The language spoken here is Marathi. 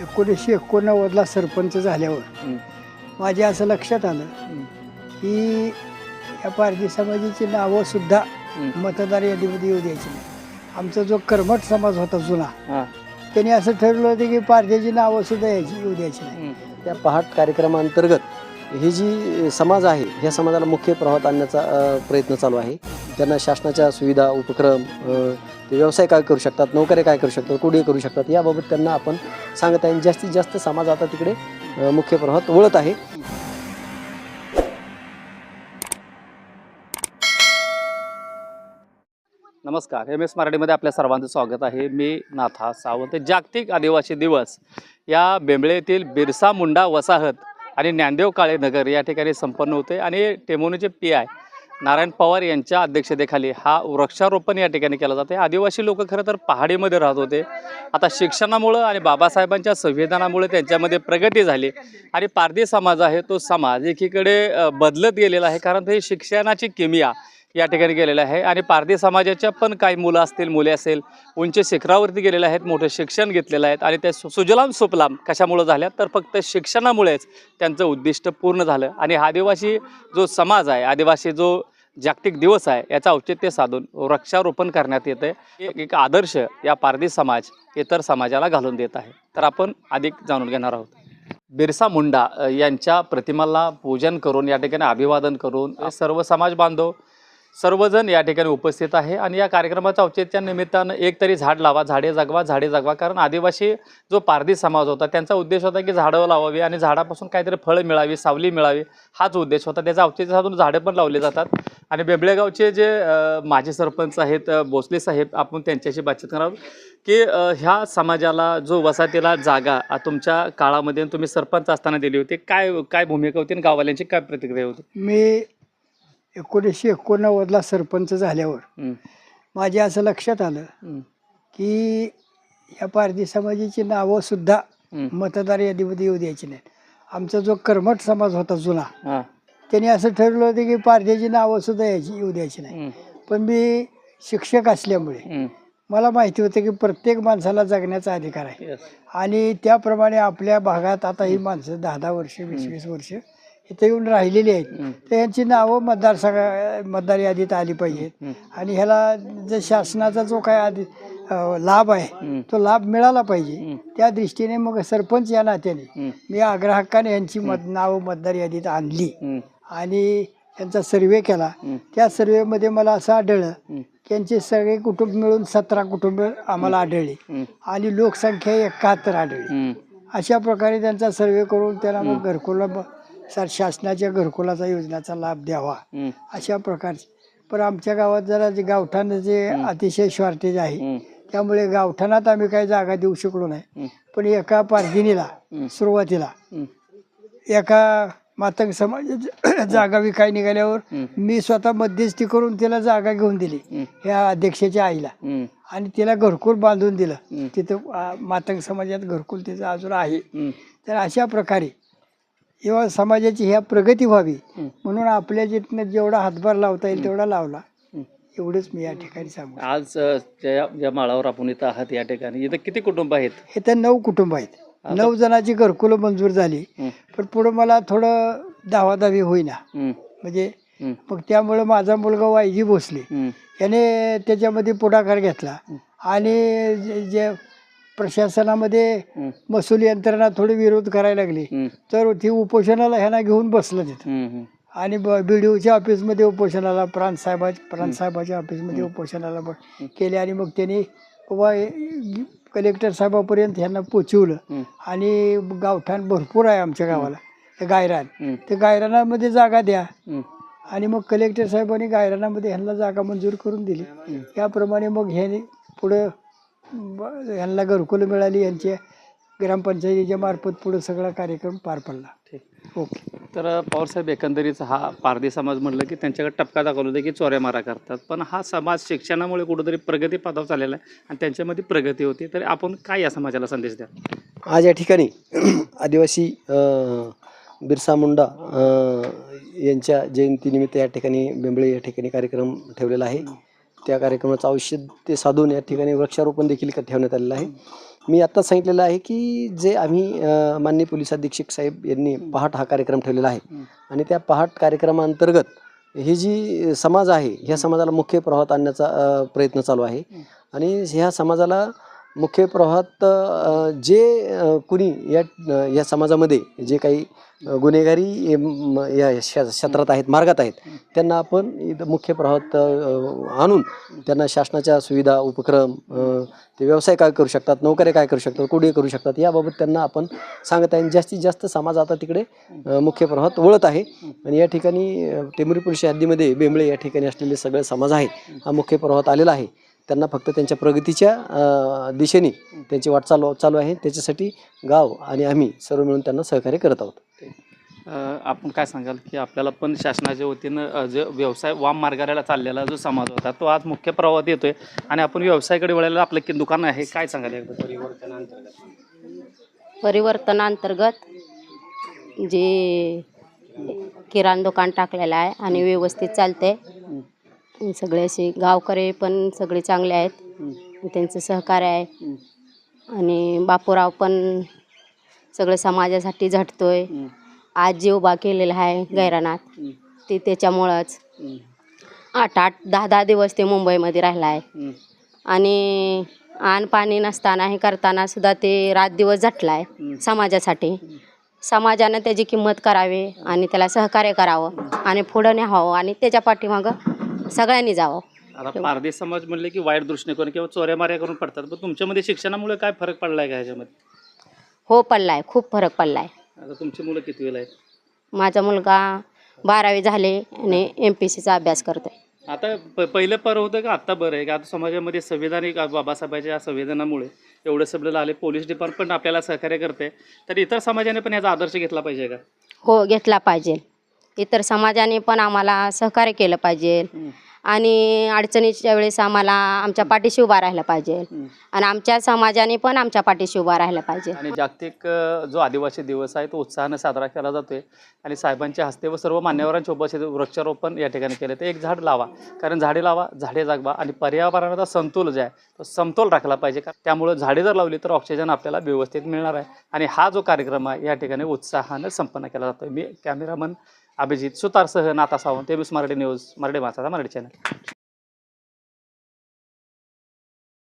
एकोणीसशे एकोणनव्वदला सरपंच झाल्यावर हं. माझ्या असं लक्षात आलं. की या पारधी समाजाची नावं सुद्धा हं. मतदार यादीमध्ये येऊ द्यायची नाही आमचा जो कर्मठ समाज होता जुना हां. त्यांनी असं ठरवलं होतं की पारध्याची नावं सुद्धा यायची येऊ द्यायची नाही. त्या पहाट कार्यक्रमांतर्गत ही जी समाज आहे ह्या समाजाला मुख्य प्रवाहात आणण्याचा प्रयत्न चालू आहे त्यांना शासनाच्या सुविधा उपक्रम ते व्यवसाय काय करू शकतात नोकऱ्या काय करू शकतात कुठे करू शकतात याबाबत त्यांना आपण सांगत आहे. जास्तीत जास्त समाज आता तिकडे मुख्य प्रवाहात वळत आहे. नमस्कार. एम एस मराठीमध्ये आपल्या सर्वांचं स्वागत आहे. मी नाथा सावंत. जागतिक आदिवासी दिवस या बेंबळे येथील बिरसा मुंडा वसाहत आणि ज्ञानदेव काळे नगर या ठिकाणी संपन्न होते. आणि टेमोनीचे पी आय नारायण पवार यांच्या अध्यक्षतेखाली हा वृक्षारोपण या ठिकाणी केला जाते आदिवासी लोक खरं तर पहाडीमध्ये राहत होते. आता शिक्षणामुळं आणि बाबासाहेबांच्या संविधानामुळे त्यांच्यामध्ये प्रगती झाली. आणि पारधी समाज आहे तो समाज एकीकडे बदलत गेलेला आहे. कारण ते शिक्षणाची किमिया या ठिकाणी गेलेलं आहे. आणि पारधी समाजाच्या पण काही मुलं असतील मुले असेल उंच शिखरावरती गेलेले आहेत मोठं शिक्षण घेतलेलं आहेत. आणि ते सु सुजलाम सुफलाम कशामुळं झाल्या? तर फक्त शिक्षणामुळेच त्यांचं उद्दिष्ट पूर्ण झालं. आणि हा आदिवासी जो समाज आहे आदिवासी जो जागतिक दिवस आहे याचं औचित्य साधून वृक्षारोपण करण्यात येतं एक एक आदर्श या पारधी समाज इतर समाजाला घालून देत आहे. तर आपण अधिक जाणून घेणार आहोत. बिरसा मुंडा यांच्या प्रतिमाला पूजन करून या ठिकाणी अभिवादन करून सर्व समाज बांधव सर्वजण या ठिकाणी उपस्थित आहे आणि या कार्यक्रमाच्या औचित्या निमित्तानं एक तरी झाड लावा झाडे जगवा झाडे जगवा. कारण आदिवासी जो पारधी समाज होता त्यांचा उद्देश होता की झाडं लावावी आणि झाडापासून काहीतरी फळं मिळावी सावली मिळावी. हाच उद्देश होता. त्याचा औचित्य साधून झाडं पण लावले जातात. आणि बेंबळेगावचे जे माजी सरपंच आहेत भोसले साहेब आपण त्यांच्याशी बातचीत करणार की ह्या समाजाला जो वसाहतीला जागा तुमच्या काळामध्ये तुम्ही सरपंच असताना दिली होती. काय काय भूमिका होती आणि गाववाल्यांची काय प्रतिक्रिया होती? मी एकोणीसशे एकोणनव्वदला सरपंच झाल्यावर माझ्या असं लक्षात आलं की या पारधी समाजाची नावं सुद्धा. मतदार यादीमध्ये येऊ द्यायची नाहीत. आमचा जो कर्मठ समाज होता जुना त्यांनी असं ठरवलं होतं की पारध्याची नावं सुद्धा यायची येऊ द्यायची नाही. पण मी शिक्षक असल्यामुळे. मला माहिती होतं की प्रत्येक माणसाला जगण्याचा अधिकार आहे. आणि त्याप्रमाणे आपल्या भागात आता ही माणसं दहा दहा वर्ष वीस वीस वर्ष इथे येऊन राहिलेली आहेत. हं, तर यांची नावं मतदारसंघा मतदार यादीत आली पाहिजेत. आणि ह्याला जे शासनाचा जो काय आधी लाभ आहे तो लाभ मिळाला पाहिजे. त्या दृष्टीने मग सरपंच या नात्याने मी आग्राहकाने यांची मत नावं मतदार यादीत आणली. आणि त्यांचा सर्वे केला. त्या सर्वेमध्ये मला असं आढळलं की यांचे सगळे कुटुंब मिळून सतरा कुटुंब आम्हाला आढळली. आणि लोकसंख्या एकाहत्तर आढळली. अशा प्रकारे त्यांचा सर्वे करून त्यांना मग घरकुला ब- सा- शासनाच्या घरकुलाचा योजनेचा लाभ द्यावा अशा प्रकारचे. पण आमच्या गावात जरा जे गावठाणाचे अतिशय शॉर्टेज आहे त्यामुळे गावठाणात आम्ही काही जागा देऊ शकलो नाही. पण एका पारगिनीला. सुरुवातीला एका मातंग समाजाची जागा विकाय निघाल्यावर. मी स्वतः मध्यस्थी करून तिला जागा घेऊन दिली ह्या अध्यक्षाच्या आईला. आणि तिला घरकुल बांधून दिलं. तिथं मातंग समाजात घरकुल तिचं अजून आहे. तर अशा प्रकारे किंवा समाजाची ह्या प्रगती व्हावी. म्हणून आपल्या जिथनं जेवढा हातभार लावता येईल तेवढा लावला. एवढंच मी या ठिकाणी सांगू आज ज्या ज्या माळावर आपण इथं आहात या ठिकाणी इथं किती कुटुंब आहेत? हे तर नऊ कुटुंब आहेत. नऊ जणांची घरकुलं मंजूर झाली. पण पुढं मला थोडं दावादावी होईना. म्हणजे मग त्यामुळं माझा मुलगा वायजी भोसले. याने त्याच्यामध्ये पुढाकार घेतला. आणि जे प्रशासनामध्ये महसूल यंत्रणा थोडी विरोध करायला लागली. तर ती उपोषणाला ह्यांना घेऊन बसलं तिथं. आणि बी डी ओच्या ऑफिसमध्ये उपोषणाला प्रांत साहेबा प्रांत साहेबाच्या ऑफिसमध्ये उपोषणाला केले आणि मग त्यांनी वा कलेक्टर साहेबापर्यंत ह्यांना पोचवलं. आणि गावठाण भरपूर आहे आमच्या गावाला. गायरान. ते गायरानामध्ये जागा द्या. आणि मग कलेक्टर साहेबांनी गायरानामध्ये ह्यांना जागा मंजूर करून दिली. त्याप्रमाणे मग ह्याने पुढं ब- ह्यांना घरकुलं मिळाली यांच्या ग्रामपंचायतीच्या मार्फत पुढं सगळा कार्यक्रम पार पडला. ठीक. ओके. तर पवारसाहेब एकंदरीत हा पारधी समाज म्हटलं की त्यांच्याकडे टपका दाखवला होता की चोऱ्या मारा करतात. पण हा समाज शिक्षणामुळे कुठंतरी प्रगती पदावर चाललेला आहे आणि त्यांच्यामध्ये प्रगती होती. तर आपण काय या समाजाला संदेश द्या आज या ठिकाणी आदिवासी बिरसा मुंडा यांच्या जयंतीनिमित्त या ठिकाणी बेंबळे या ठिकाणी कार्यक्रम ठेवलेला आहे. त्या कार्यक्रमाचं औषध साधून या ठिकाणी वृक्षारोपण देखील ठेवण्यात आलेलं आहे. मी आत्ताच सांगितलेलं आहे की जे आम्ही मान्य माननीय पोलीस अधीक्षक साहेब यांनी पहाट हा कार्यक्रम ठेवलेला आहे. आणि त्या पहाट कार्यक्रमांतर्गत ही जी समाज आहे ह्या समाजाला मुख्य प्रवाहात आणण्याचा प्रयत्न चालू आहे. आणि ह्या समाजाला मुख्य प्रवाहात जे कुणी या या समाजामध्ये जे काही गुन्हेगारी या श- क्षेत्रात आहेत मार्गात आहेत त्यांना आपण इथं मुख्य प्रवाहात आणून त्यांना शासनाच्या सुविधा उपक्रम ते व्यवसाय काय करू शकतात नोकऱ्या काय करू शकतात कुठे करू शकतात याबाबत त्यांना आपण सांगत आहे. आणि जास्तीत जास्त समाज आता तिकडे मुख्य प्रवाहात वळत आहे. आणि या ठिकाणी अ, पुरुष हद्दीमध्ये बेंबळे या ठिकाणी असलेले सगळे समाज आहे हा मुख्य प्रवाहात आलेला आहे. त्यांना फक्त त्यांच्या प्रगतीच्या दिशेने त्यांची वाटचाल चालू आहे. त्याच्यासाठी गाव आणि आम्ही सर्व मिळून त्यांना सहकार्य करत आहोत. आपण काय सांगाल की आपल्याला पण शासनाच्या वतीनं जो व्यवसाय वाम मार्गाला चाललेला जो समाज होता तो आज मुख्य प्रवाहात येतोय आणि आपण व्यवसायाकडे वळायला आपलं की दुकान आहे काय सांगाल एकदा परिवर्तनांतर्गत? जे किराणा दुकान टाकलेलं आहे आणि व्यवस्थित चालते सगळे असे गावकरी पण सगळे चांगले आहेत. त्यांचं सहकार्य आहे. आणि बापूराव पण सगळे समाजासाठी झटतोय. आज जे उभा केलेला आहे गैरानात ते त्याच्यामुळंच आठ आठ दहा दहा दिवस ते मुंबईमध्ये राहिला आहे. आणि आण पाणी नसताना हे करताना सुद्धा ते रात दिवस झटला आहे समाजासाठी. समाजानं त्याची किंमत करावी आणि त्याला सहकार्य करावं आणि पुढं न्यावं आणि त्याच्या पाठीमागं सगळ्यांनी जावं. आता पारधी समाज म्हणले की वाईट दृष्टिकोन किंवा चोऱ्या माऱ्या करून पडतात. पण तुमच्यामध्ये शिक्षणामुळे काय फरक पडलाय का ह्याच्यामध्ये? हो पडलाय. खूप फरक पडलाय. आता तुमची मुलं किती वेळ आहेत? माझा मुलगा बारावी झाले आणि एम पी सीचा अभ्यास करतोय. आता प पहिलं पर होतं का आत्ता बरं आहे? का आता समाजामध्ये संविधानिक बाबासाहेबांच्या या संविधानामुळे एवढं सगळं आले पोलीस डिपार्टमेंट आपल्याला सहकार्य करते तर इतर समाजाने पण याचा आदर्श घेतला पाहिजे का? हो घेतला पाहिजे. इतर समाजाने पण आम्हाला सहकार्य केलं पाहिजे. आणि अडचणीच्या वेळेस आम्हाला आमच्या पाठीशी उभा राहायला पाहिजे. आणि आमच्या समाजाने पण आमच्या पाठीशी उभा राहायला पाहिजे. आणि जागतिक जो आदिवासी दिवस आहे तो उत्साहानं साजरा केला जातोय. आणि साहेबांच्या हस्ते व सर्व मान्यवरांच्या उपस्थितीत वृक्षारोपण या ठिकाणी केलं. तर एक झाड लावा. कारण झाडे लावा झाडे जागवा. आणि पर्यावरणाचा समतोल जे आहे तो समतोल राखला पाहिजे. का त्यामुळं झाडे जर लावली तर ऑक्सिजन आपल्याला व्यवस्थित मिळणार आहे. आणि हा जो कार्यक्रम आहे या ठिकाणी उत्साहानं संपन्न केला जातोय. मी कॅमेरामन अभिजित सुतारसह नाथा सावंत एबीस मराठी न्यूज मराठी माणसाचा मराठी चॅनल.